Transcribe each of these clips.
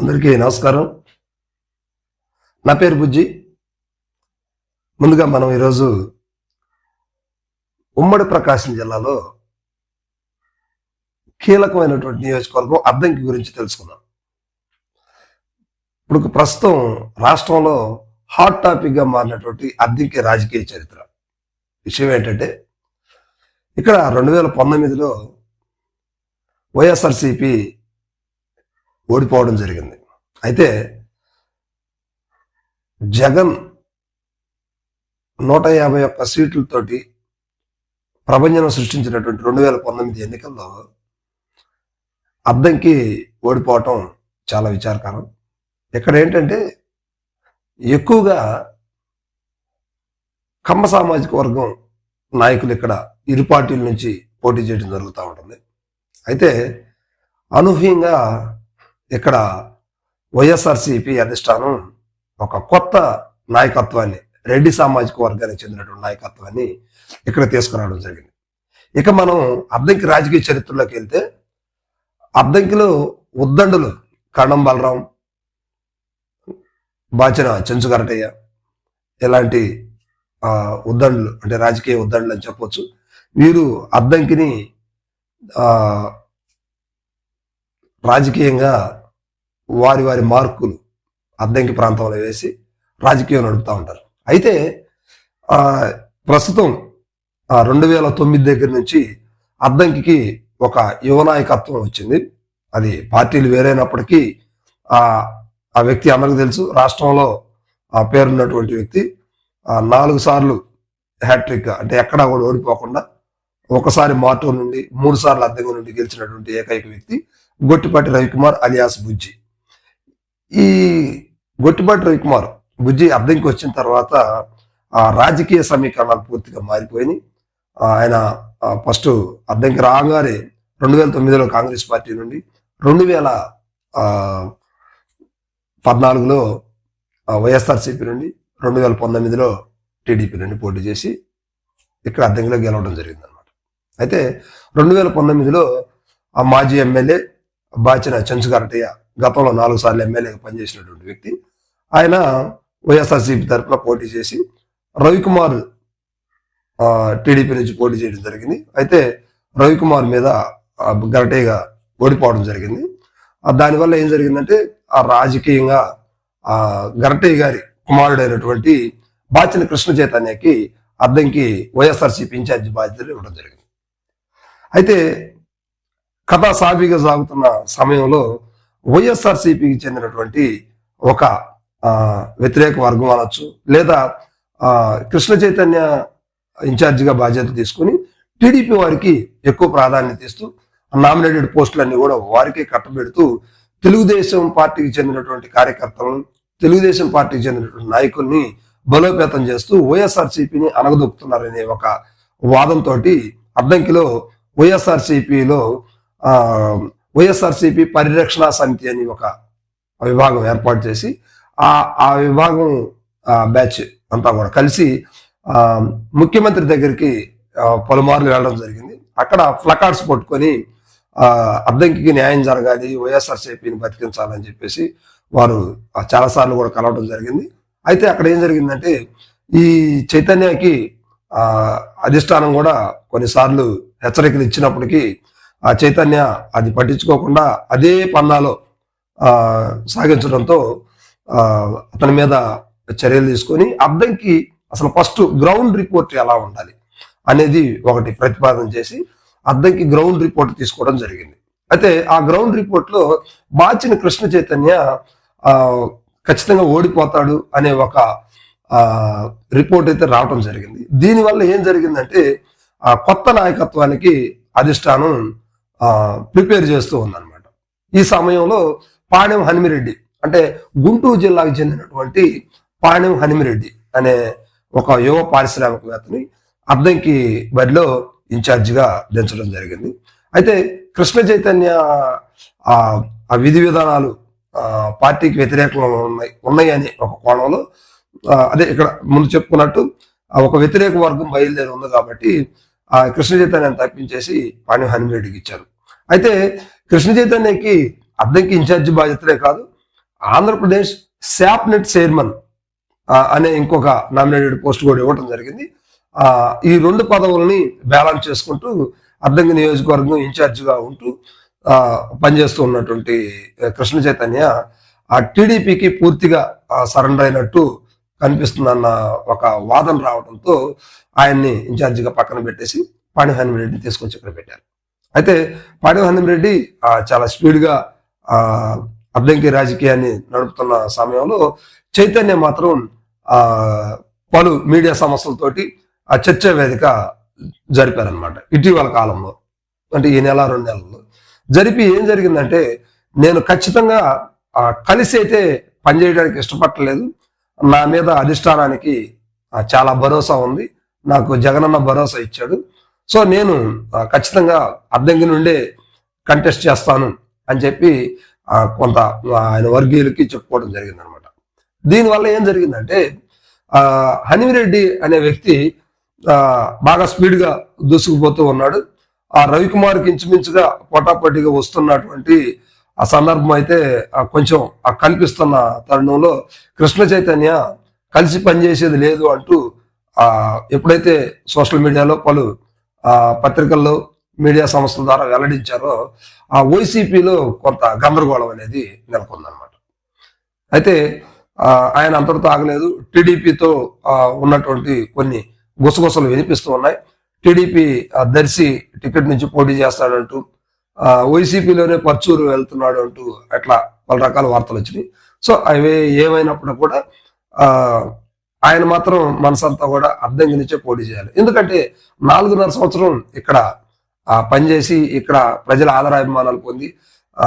అందరికీ నమస్కారం. నా పేరు బుజ్జి. ముందుగా మనం ఈరోజు ఉమ్మడి ప్రకాశం జిల్లాలో కీలకమైనటువంటి నియోజకవర్గం అద్దంకి గురించి తెలుసుకుందాం. ఇప్పుడు ప్రస్తుతం రాష్ట్రంలో హాట్ టాపిక్గా మారినటువంటి అద్దంకి రాజకీయ చరిత్ర. విషయం ఏంటంటే ఇక్కడ రెండు వేల పంతొమ్మిదిలో వైఎస్ఆర్సిపి ఓడిపోవడం జరిగింది. అయితే జగన్ నూట యాభై ఒక్క సీట్లతోటి ప్రభంజనం సృష్టించినటువంటి రెండు వేల పంతొమ్మిది ఎన్నికల్లో అద్దంకి ఓడిపోవటం చాలా విచారకరం. ఇక్కడ ఏంటంటే ఎక్కువగా కమ్మ సామాజిక వర్గం నాయకులు ఇక్కడ ఇరు పార్టీల నుంచి పోటీ చేయడం జరుగుతూ ఉంటుంది. అయితే అనూహ్యంగా ఇక్కడ వైఎస్ఆర్సిపి అధిష్టానం ఒక కొత్త నాయకత్వాన్ని రెడ్డి సామాజిక వర్గానికి చెందినటువంటి నాయకత్వాన్ని ఇక్కడ తీసుకురావడం జరిగింది. ఇక మనం అద్దంకి రాజకీయ చరిత్రలోకి వెళ్తే అద్దంకిలో ఉద్దండులు కరణం బలరాం బాచిన చెంచుగరటయ్య ఇలాంటి ఉద్దండులు అంటే రాజకీయ ఉద్దండులు అని చెప్పొచ్చు. వీరు అద్దంకిని రాజకీయంగా వారి వారి మార్కులు అద్దంకి ప్రాంతంలో వేసి రాజకీయం నడుపుతూ ఉంటారు. అయితే ఆ, ప్రస్తుతం రెండు వేల తొమ్మిది దగ్గర నుంచి అద్దంకి ఒక యువ నాయకత్వం వచ్చింది. అది పార్టీలు వేరైనప్పటికీ ఆ వ్యక్తి అందరికి తెలుసు. రాష్ట్రంలో ఆ పేరున్నటువంటి వ్యక్తి నాలుగు సార్లు హ్యాట్రిక్ అంటే ఎక్కడా కూడా ఓడిపోకుండా ఒకసారి మార్టో నుండి మూడు సార్లు అద్దెంగా నుండి గెలిచినటువంటి ఏకైక వ్యక్తి గొట్టిపాటి రవికుమార్ అలియాస్ బుజ్జి. ఈ గొట్టిబాటు రవికుమార్ బుజ్జి అద్దెంకి వచ్చిన తర్వాత ఆ రాజకీయ సమీకరణాలు పూర్తిగా మారిపోయినాయి. ఆయన ఫస్ట్ అర్థంకి రాగానే రెండు వేల తొమ్మిదిలో కాంగ్రెస్ పార్టీ నుండి రెండు వేల పద్నాలుగులో వైఎస్ఆర్సీపీ నుండి రెండు వేల పంతొమ్మిదిలో టీడీపీ నుండి పోటీ చేసి ఇక్కడ అద్దెంకిలో గెలవడం జరిగింది అనమాట అయితే రెండు వేల పంతొమ్మిదిలో ఆ మాజీ ఎమ్మెల్యే బాచిన చంచుగారటయ్య గతంలో నాలుగు సార్లు ఎమ్మెల్యేగా పనిచేసినటువంటి వ్యక్తి. ఆయన వైఎస్ఆర్సీపీ తరఫున పోటీ చేసి రవికుమార్ టీడీపీ నుంచి పోటీ చేయడం జరిగింది. అయితే రవికుమార్ మీద గరటేగా ఓడిపోవడం జరిగింది. దానివల్ల ఏం జరిగిందంటే ఆ రాజకీయంగా ఆ గరటయ్య గారి కుమారుడైనటువంటి బాచిన కృష్ణ చైతన్యకి అద్దంకి వైఎస్ఆర్సీపీ ఇన్ఛార్జి బాధ్యతలు ఇవ్వడం జరిగింది. అయితే కథ సాఫీగా సాగుతున్న సమయంలో వైఎస్ఆర్సీపీకి చెందినటువంటి ఒక వ్యతిరేక వర్గం అనొచ్చు లేదా ఆ, కృష్ణ చైతన్య ఇన్ఛార్జిగా బాధ్యత తీసుకుని టీడీపీ వారికి ఎక్కువ ప్రాధాన్యత ఇస్తూ నామినేటెడ్ పోస్టులన్నీ కూడా వారికే కట్టబెడుతూ తెలుగుదేశం పార్టీకి చెందినటువంటి కార్యకర్తలను తెలుగుదేశం పార్టీకి చెందినటువంటి నాయకుల్ని బలోపేతం చేస్తూ వైఎస్ఆర్సీపీని అనగదొక్కుతున్నారనే ఒక వాదంతో అడ్డంకిలో వైఎస్ఆర్సీపీలో వైఎస్ఆర్సీపీ పరిరక్షణ సమితి అని ఒక విభాగం ఏర్పాటు చేసి ఆ ఆ విభాగం బ్యాచ్ అంతా కూడా కలిసి ముఖ్యమంత్రి దగ్గరికి పలుమార్లు వెళ్ళడం జరిగింది. అక్కడ ఫ్లకార్డ్స్ పట్టుకొని అద్దంకి న్యాయం జరగాలి వైఎస్ఆర్సీపీని బతికించాలని చెప్పేసి వారు చాలాసార్లు కూడా కలవడం జరిగింది. అయితే అక్కడ ఏం జరిగిందంటే ఈ చైతన్యకి అధిష్టానం కూడా కొన్నిసార్లు హెచ్చరికలు ఇచ్చినప్పటికీ ఆ చైతన్య అది పట్టించుకోకుండా అదే పన్నాలో సాగించడంతో అతని మీద చర్యలు తీసుకొని అద్దంకి అసలు ఫస్ట్ గ్రౌండ్ రిపోర్ట్ ఎలా ఉండాలి అనేది ఒకటి ప్రతిపాదన చేసి అద్దంకి గ్రౌండ్ రిపోర్ట్ తీసుకోవడం జరిగింది. అయితే ఆ గ్రౌండ్ రిపోర్ట్లో బాచిన కృష్ణ చైతన్య ఖచ్చితంగా ఓడిపోతాడు అనే ఒక రిపోర్ట్ అయితే రావటం జరిగింది. దీనివల్ల ఏం జరిగిందంటే ఆ కొత్త నాయకత్వానికి అధిష్టానం ప్రిపేర్ చేస్తూ ఉందన్నమాట. ఈ సమయంలో పాణ్యం హనిమిరెడ్డి అంటే గుంటూరు జిల్లాకు చెందినటువంటి పాణ్యం హనుమిరెడ్డి అనే ఒక యువ పారిశ్రామికవేత్తని అద్దంకి బడిలో ఇన్ఛార్జిగా దించడం జరిగింది. అయితే కృష్ణ చైతన్య ఆ విధి విధానాలు ఆ, పార్టీకి వ్యతిరేకంగా ఉన్నాయి ఉన్నాయి అనే ఒక కోణంలో అదే ఇక్కడ ముందు చెప్పుకున్నట్టు ఒక వ్యతిరేక వర్గం బయలుదేరి ఉంది కాబట్టి ఆ కృష్ణ చైతన్యాన్ని తప్పించేసి పాణ్యం హనుమరెడ్డికి ఇచ్చారు. అయితే కృష్ణ చైతన్యకి అద్దంకి ఇన్ఛార్జి బాధ్యతలే కాదు ఆంధ్రప్రదేశ్ శాప్నెట్ చైర్మన్ అనే ఇంకొక నామినేటెడ్ పోస్ట్ కూడా ఇవ్వడం జరిగింది. ఈ రెండు పదవులని బ్యాలెన్స్ చేసుకుంటూ అర్ధంగి నియోజకవర్గం ఇన్ఛార్జిగా ఉంటూ పనిచేస్తూ ఉన్నటువంటి కృష్ణ చైతన్య ఆ టీడీపీకి పూర్తిగా సరెండర్ అయినట్టు కనిపిస్తుందన్న ఒక వాదన రావడంతో ఆయన్ని ఇన్ఛార్జిగా పక్కన పెట్టేసి పాణిహనుమ రెడ్డిని తీసుకొచ్చి ఇక్కడ పెట్టారు. అయితే పాణిహనుమ రెడ్డి చాలా స్పీడ్గా అద్దంకి రాజకీయాన్ని నడుపుతున్న సమయంలో చైతన్య మాత్రం పలు మీడియా సంస్థలతోటి ఆ చర్చా వేదిక జరిపారనమాట ఇటీవల కాలంలో. అంటే ఈ నెల రెండు నెలల్లో. జరిపి ఏం జరిగిందంటే నేను ఖచ్చితంగా ఆ, కలిసి అయితే పనిచేయడానికి ఇష్టపడలేదు నా మీద అధిష్టానానికి చాలా భరోసా ఉంది. నాకు జగనన్న భరోసా ఇచ్చాడు. సో నేను ఖచ్చితంగా అద్దంకి నుండే కంటెస్ట్ చేస్తాను అని చెప్పి కొంత ఆయన వర్గీయులకి చెప్పుకోవడం జరిగింది అనమాట దీనివల్ల ఏం జరిగిందంటే హనిమిరెడ్డి అనే వ్యక్తి బాగా స్పీడ్గా దూసుకుపోతూ ఉన్నాడు. ఆ రవికుమార్కి ఇంచుమించుగా పోటాపోటీగా వస్తున్నటువంటి ఆ సందర్భం అయితే కొంచెం ఆ కనిపిస్తున్న తరుణంలో కృష్ణ చైతన్య కలిసి పనిచేసేది లేదు అంటూ ఎప్పుడైతే సోషల్ మీడియాలో పలు పత్రికల్లో మీడియా సంస్థల ద్వారా వెల్లడించారో ఆ వైసీపీలో కొంత గందరగోళం అనేది నెలకొందనమాట అయితే ఆయన అంతటితో ఆగలేదు. టీడీపీతో ఉన్నటువంటి కొన్ని గుసగుసలు వినిపిస్తూ ఉన్నాయి. టీడీపీ ఆ, దర్శి టికెట్ నుంచి పోటీ చేస్తాడంటూ వైసీపీలోనే పర్చూరు వెళ్తున్నాడు అంటూ అట్లా పలు రకాల వార్తలు వచ్చినాయి. సో అవి ఏమైనప్పుడు కూడా ఆయన మాత్రం మనసంతా కూడా అర్థం నుంచే పోటీ చేయాలి. ఎందుకంటే నాలుగున్నర సంవత్సరం ఇక్కడ పనిచేసి ఇక్కడ ప్రజల ఆదరాభిమానాలు పొంది ఆ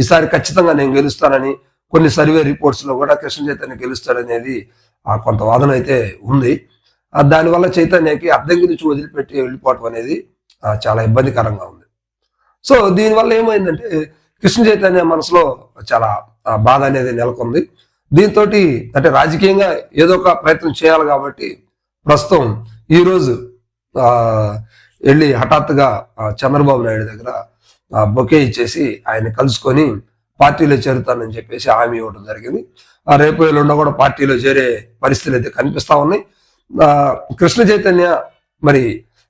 ఈసారి ఖచ్చితంగా నేను గెలుస్తానని కొన్ని సర్వే రిపోర్ట్స్లో కూడా కృష్ణ చైతన్య గెలుస్తాడనేది ఆ కొంత వాదన అయితే ఉంది. దానివల్ల చైతన్యకి అర్థం గురించి వదిలిపెట్టి వెళ్ళిపోవటం అనేది చాలా ఇబ్బందికరంగా ఉంది. సో దీనివల్ల ఏమైందంటే కృష్ణ చైతన్య మనసులో చాలా బాధ అనేది నెలకొంది. దీంతో అంటే రాజకీయంగా ఏదో ఒక ప్రయత్నం చేయాలి కాబట్టి ప్రస్తుతం ఈరోజు వెళ్ళి హఠాత్తుగా చంద్రబాబు నాయుడు దగ్గర బొకే ఇచ్చేసి ఆయన కలుసుకొని పార్టీలో చేరుతానని చెప్పేసి హామీ ఇవ్వడం జరిగింది. ఆ రేపు ఎల్లుండ కూడా పార్టీలో చేరే పరిస్థితులు అయితే కనిపిస్తా ఉన్నాయి. కృష్ణ చైతన్య మరి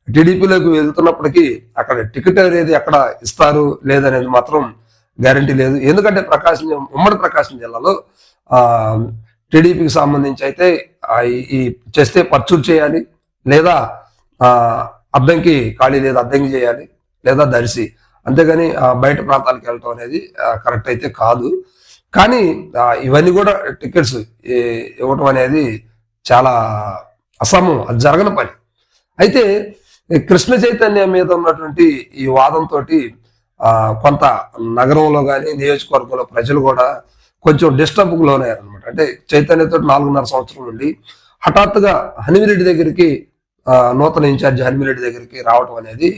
టీడీపీలోకి వెళ్తున్నప్పటికీ అక్కడ టికెట్ అనేది ఎక్కడ ఇస్తారు లేదనేది మాత్రం గ్యారంటీ లేదు. ఎందుకంటే ప్రకాశం ఉమ్మడి ప్రకాశం జిల్లాలో టీడీపీకి సంబంధించి అయితే ఈ- చేస్తే పర్చూరు చేయాలి లేదా అద్దంకి ఖాళీ లేదా అద్దంకి చేయాలి లేదా దర్శి. అంతేగాని బయట ప్రాంతాలకు వెళ్ళటం అనేది కరెక్ట్ అయితే కాదు. కానీ ఇవన్నీ కూడా టికెట్స్ ఇవ్వటం అనేది చాలా అసమం అది జరగని పని. అయితే కృష్ణ చైతన్య మీద ఉన్నటువంటి ఈ వాదంతో కొంత నగరంలో కానీ నియోజకవర్గంలో ప్రజలు కూడా కొంచెం డిస్టర్బ్ లోనయ్యారు అనమాట అంటే చైతన్యతో నాలుగున్నర సంవత్సరం నుండి హఠాత్తుగా హనిమిరెడ్డి దగ్గరికి నూతన ఇన్ఛార్జ్ హనిమిరెడ్డి దగ్గరికి రావటం అనేది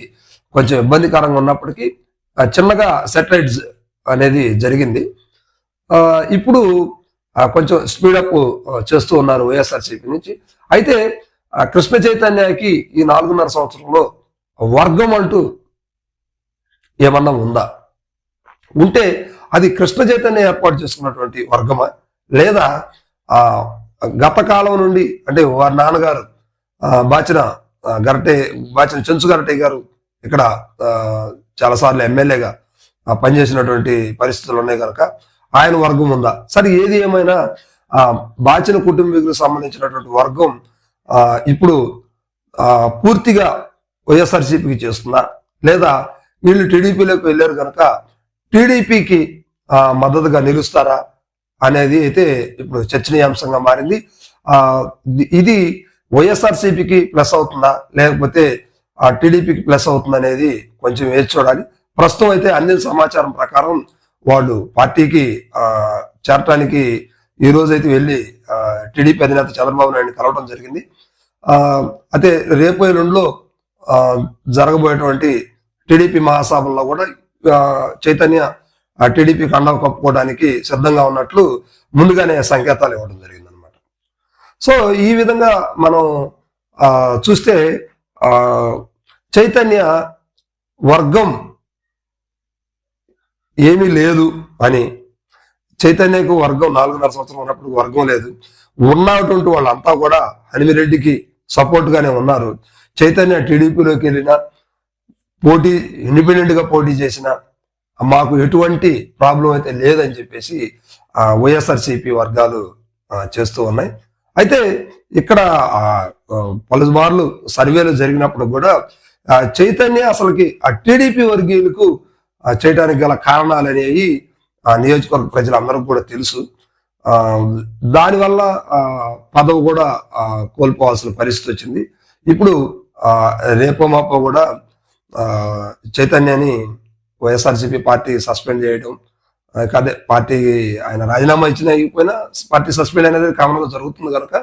కొంచెం ఇబ్బందికరంగా ఉన్నప్పటికీ చిన్నగా సెటిలైట్స్ అనేది జరిగింది. ఆ, ఇప్పుడు కొంచెం స్పీడప్ చేస్తూ ఉన్నారు వైఎస్ఆర్సీపీ నుంచి. అయితే కృష్ణ చైతన్యకి ఈ నాలుగున్నర సంవత్సరంలో వర్గం అంటూ ఏమన్నా ఉందా? ఉంటే అది కృష్ణ చైతన్య ఏర్పాటు చేసుకున్నటువంటి వర్గమా? లేదా ఆ గత కాలం నుండి అంటే వారి నాన్నగారు ఆ, బాచిన గరటే బాచిన చెంచు గరటే గారు ఇక్కడ ఆ, చాలాసార్లు ఎమ్మెల్యేగా పనిచేసినటువంటి పరిస్థితులు ఉన్నాయి కనుక ఆయన వర్గం ఉందా? సరే ఏది ఏమైనా ఆ బాచిన కుటుంబీకులకు సంబంధించినటువంటి వర్గం ఇప్పుడు పూర్తిగా వైఎస్ఆర్సీపీకి చేస్తున్నా లేదా వీళ్ళు టీడీపీలోకి వెళ్ళారు కనుక టీడీపీకి మద్దతుగా నిలుస్తారా అనేది అయితే ఇప్పుడు చర్చనీయాంశంగా మారింది. ఇది- వైఎస్ఆర్సీపీకి ప్లస్ అవుతుందా లేకపోతే ఆ టీడీపీకి ప్లస్ అవుతుందా అనేది కొంచెం వేచి చూడాలి. ప్రస్తుతం అయితే అందిన సమాచారం ప్రకారం వాళ్ళు పార్టీకి చేరటానికి ఈ రోజు అయితే వెళ్ళి టీడీపీ అధినేత చంద్రబాబు నాయుడిని కలవడం జరిగింది. అయితే రేపు ఎల్లుండిలో జరగబోయేటువంటి టీడీపీ మహాసభల్లో కూడా చైతన్య ఆ టీడీపీ కండవ కప్పుకోవడానికి సిద్ధంగా ఉన్నట్లు ముందుగానే సంకేతాలు ఇవ్వడం జరిగింది అనమాట సో ఈ విధంగా మనం చూస్తే చైతన్య వర్గం ఏమీ లేదు అని చైతన్యకు వర్గం నాలుగున్నర సంవత్సరం ఉన్నప్పుడు వర్గం లేదు. ఉన్నటువంటి వాళ్ళంతా కూడా హనిమిరెడ్డికి సపోర్ట్గానే ఉన్నారు. చైతన్య టీడీపీలోకి వెళ్ళినా పోటీ ఇండిపెండెంట్గా పోటీ చేసిన మాకు ఎటువంటి ప్రాబ్లం అయితే లేదని చెప్పేసి వైఎస్ఆర్సిపి వర్గాలు చేస్తూ ఉన్నాయి. అయితే ఇక్కడ ఆ, పలుమార్లు సర్వేలు జరిగినప్పుడు కూడా చైతన్య అసలుకి ఆ టీడీపీ వర్గీయులకు చేయడానికి గల కారణాలు అనేవి ఆ నియోజకవర్గ ప్రజలందరూ కూడా తెలుసు. ఆ, దానివల్ల పదవి కూడా కోల్పోవాల్సిన పరిస్థితి వచ్చింది. ఇప్పుడు ఆ, రేపో మాపో కూడా చైతన్యాన్ని వైఎస్ఆర్సీపీ పార్టీ సస్పెండ్ చేయడం అదే పార్టీ ఆయన రాజీనామా ఇచ్చిన ఇవ్వకపోయినా పార్టీ సస్పెండ్ అనేది కామన్గా జరుగుతుంది కనుక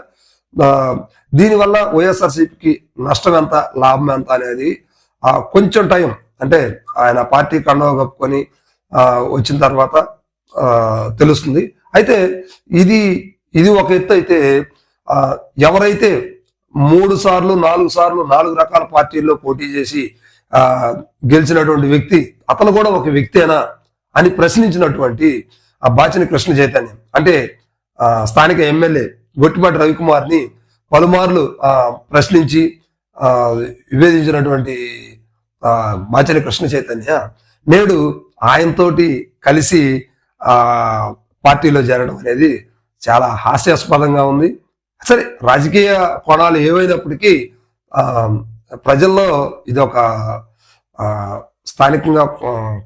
దీనివల్ల వైఎస్ఆర్సీపీకి నష్టం ఎంత లాభం ఎంత అనేది కొంచెం టైం అంటే ఆయన పార్టీ కండవ కప్పుకొని వచ్చిన తర్వాత ఆ, తెలుస్తుంది. అయితే ఇది ఇది ఒక ఎత్తు అయితే ఎవరైతే మూడు సార్లు నాలుగు సార్లు నాలుగు రకాల పార్టీల్లో పోటీ చేసి ఆ, గెలిచినటువంటి వ్యక్తి అతను కూడా ఒక వ్యక్తేనా అని ప్రశ్నించినటువంటి ఆ బాచిన కృష్ణ చైతన్యం. అంటే ఆ, స్థానిక ఎమ్మెల్యే గొట్టిపాటి రవికుమార్ని పలుమార్లు ఆ, ప్రశ్నించి ఆ, విభేదించినటువంటి ఆ, బాచని కృష్ణ చైతన్య నేడు ఆయనతోటి కలిసి పార్టీలో చేరడం అనేది చాలా హాస్యాస్పదంగా ఉంది. సరే రాజకీయ కోణాలు ఏవైనప్పటికీ ప్రజల్లో ఇది ఒక స్థానికంగా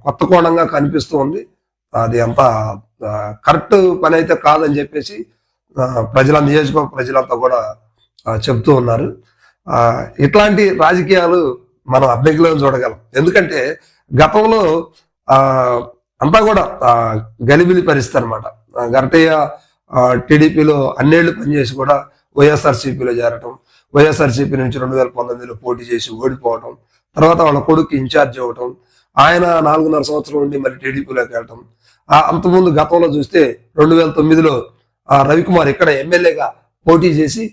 కొత్త కోణంగా కనిపిస్తూ ఉంది. అది అంత కరెక్ట్ పని అయితే కాదని చెప్పేసి ప్రజల నియోజకవర్గ ప్రజలంతా కూడా చెప్తూ ఉన్నారు. ఇట్లాంటి రాజకీయాలు మనం అద్దెకిలో చూడగలం. ఎందుకంటే గతంలో ఆ అంతా కూడా గలిబిలి పరిస్థితి అనమాట గరటయ్య టీడీపీలో అన్నేళ్ళు పనిచేసి కూడా వైఎస్ఆర్సీపీలో చేరటం వైఎస్ఆర్సీపీ నుంచి రెండు వేల పంతొమ్మిదిలో పోటీ చేసి ఓడిపోవటం తర్వాత వాళ్ళ కొడుకు ఇన్ఛార్జ్ అవ్వటం ఆయన నాలుగున్నర సంవత్సరం ఉండి మరి టీడీపీలోకి వెళ్ళటం. ఆ, అంతకుముందు గతంలో చూస్తే రెండు వేల తొమ్మిదిలో ఆ, రవికుమార్ ఇక్కడ ఎమ్మెల్యేగా పోటీ చేసి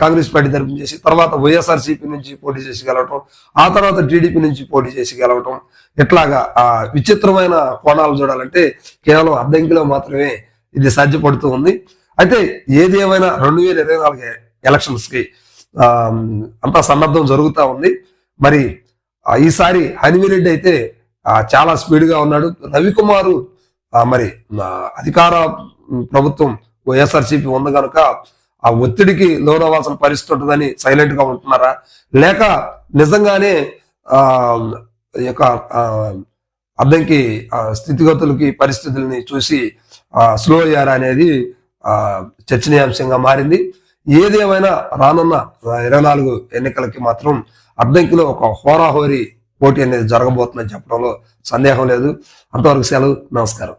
కాంగ్రెస్ పార్టీ తరఫున చేసి తర్వాత వైఎస్ఆర్సీపీ నుంచి పోటీ చేసి గెలవటం ఆ తర్వాత టీడీపీ నుంచి పోటీ చేసి గెలవటం ఇట్లాగా ఆ విచిత్రమైన కోణాలు చూడాలంటే కేవలం అద్దంకిలో మాత్రమే ఇది సాధ్యపడుతూ ఉంది. అయితే ఏది ఏమైనా రెండు వేల ఇరవై నాలుగు ఎలక్షన్స్కి ఆ, అంతా సన్నద్ధం జరుగుతూ ఉంది. మరి ఈసారి హనిమిరెడ్డి అయితే చాలా స్పీడ్గా ఉన్నాడు. రవికుమారు మరి ఆ, అధికార ప్రభుత్వం వైఎస్ఆర్సీపీ ఉంది కనుక ఆ ఒత్తిడికి లోనవ్వాల్సిన పరిస్థితి ఉంటుందని సైలెంట్గా ఉంటున్నారా? లేక నిజంగానే ఆ యొక్క అద్దంకి ఆ, స్థితిగతులకి పరిస్థితుల్ని చూసి స్లో అయ్యారా అనేది ఆ, చర్చనీయాంశంగా మారింది. ఏదేమైనా రానున్న ఇరవై నాలుగు ఎన్నికలకి మాత్రం అద్దంకిలో ఒక హోరాహోరీ పోటీ అనేది జరగబోతుందని చెప్పడంలో సందేహం లేదు. అంతవరకు సెలవు. నమస్కారం.